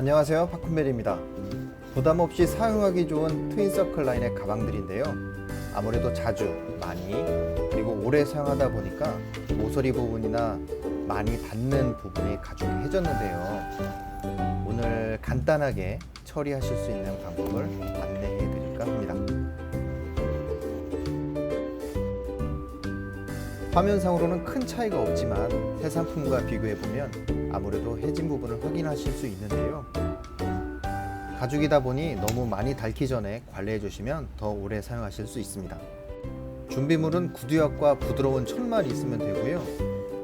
안녕하세요 파쿤벨입니다. 부담 없이 사용하기 좋은 트윈서클 라인의 가방들인데요. 아무래도 자주 많이 그리고 오래 사용하다 보니까 모서리 부분이나 많이 닿는 부분이 가죽이 해졌는데요. 오늘 간단하게 처리하실 수 있는 방법을 안내해 드릴까 합니다. 화면상으로는 큰 차이가 없지만 새 상품과 비교해 보면 아무래도 해진 부분을 확인하실 수 있는데요. 가죽이다 보니 너무 많이 닳기 전에 관리해 주시면 더 오래 사용하실 수 있습니다. 준비물은 구두약과 부드러운 천만 있으면 되고요.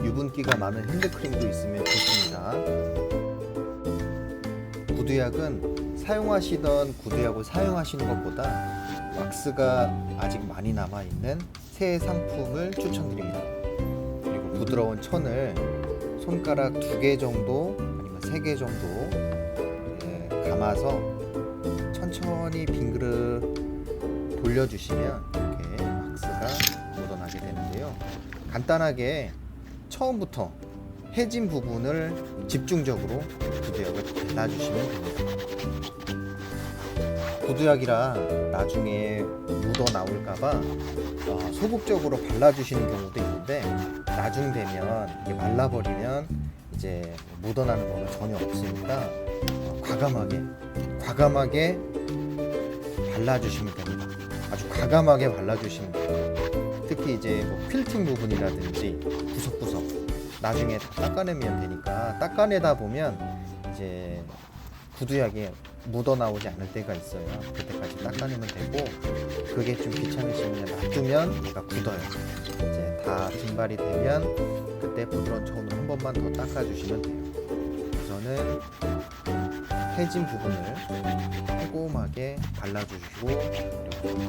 유분기가 많은 핸드크림도 있으면 좋습니다. 구두약은 사용하시던 구두약을 사용하시는 것보다 왁스가 아직 많이 남아 있는 새 상품을 추천드립니다. 그리고 부드러운 천을 손가락 두 개 정도 아니면 세 개 정도 예, 감아서 천천히 빙그릇 돌려주시면 이렇게 왁스가 묻어나게 되는데요. 간단하게 처음부터 해진 부분을 집중적으로 구두약을 발라주시면 됩니다. 구두약이라 나중에 묻어 나올까봐 어, 소극적으로 발라주시는 경우도 있는데 나중 되면 이게 말라버리면 이제 묻어나는 거는 전혀 없으니까 어, 과감하게 과감하게 발라주시면 됩니다. 아주 과감하게 발라주시면 돼요. 특히 이제 뭐 필팅 부분이라든지 구석구석 나중에 다 닦아내면 되니까 닦아내다 보면 이제 구두약이 묻어 나오지 않을 때가 있어요. 그때까지 닦아내면 되고 그게 좀 귀찮으시면 놔두면 얘가 굳어요. 이제 다 증발이 되면 그때 부드러운 천으로 한 번만 더 닦아주시면 돼요. 우선은 해진 부분을 꼼꼼하게 발라주시고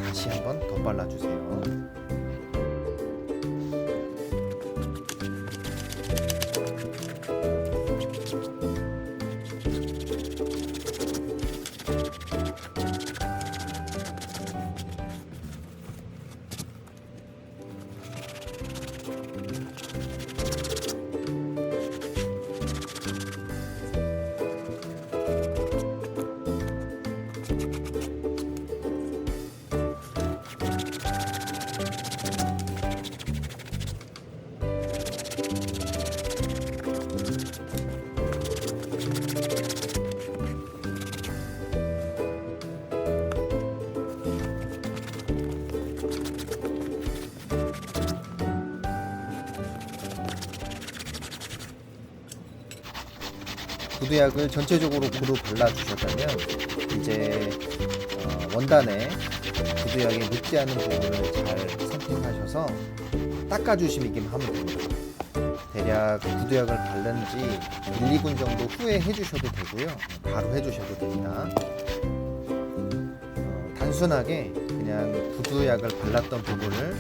다시 한 번 더 발라주세요. 구두약을 전체적으로 고루 발라주셨다면 이제 어, 원단에 구두약에 묻지 않은 부분을 잘 선택하셔서 닦아주시기만 하면 됩니다. 대략 구두약을 바른 지 1, 2분 정도 후에 해주셔도 되고요. 바로 해주셔도 됩니다. 어, 단순하게 그냥 구두약을 발랐던 부분을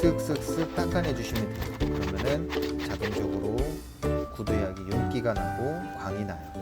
쓱쓱쓱 닦아내 주시면 돼요. 그러면은 자동적으로 구두약이 윤기가 나고 광이 나요.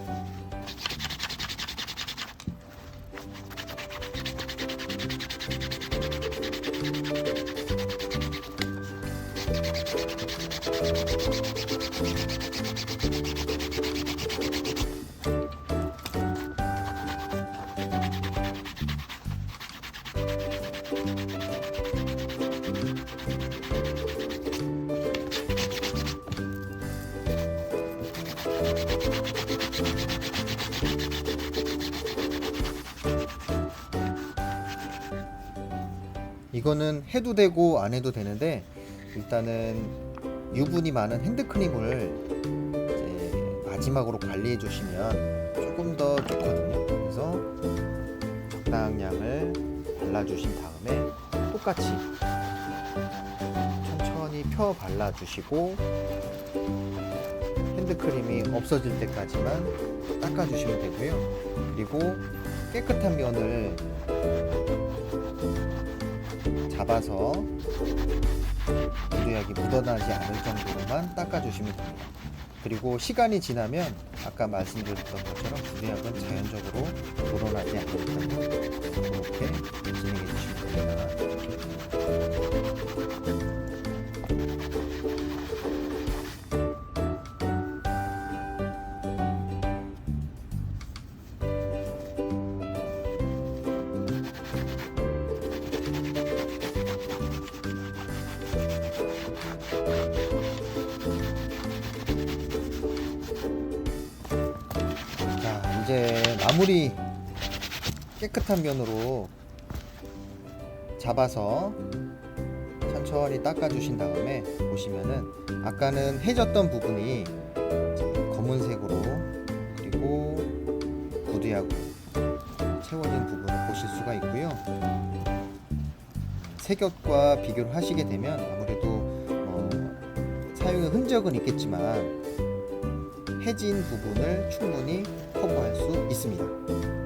이거는 해도 되고 안 해도 되는데 일단은 유분이 많은 핸드크림을 마지막으로 관리해 주시면 조금 더 좋거든요. 그래서 적당량을 발라주신 다음에 똑같이 천천히 펴 발라주시고 핸드크림이 없어질 때까지만 닦아주시면 되고요. 그리고 깨끗한 면을 잡아서 구두약이 묻어나지 않을 정도로만 닦아주시면 됩니다. 그리고 시간이 지나면 아까 말씀드렸던 것처럼 구두약은 자연적으로 묻어나지 않으니까 이렇게 진행해 주시면 됩니다. 이제 마무리 깨끗한 면으로 잡아서 천천히 닦아주신 다음에 보시면은 아까는 해졌던 부분이 검은색으로 그리고 부두하고 채워진 부분을 보실 수가 있고요. 색엽과 비교를 하시게 되면 아무래도 어, 사용의 흔적은 있겠지만 해진 부분을 충분히 커버할 수 있습니다.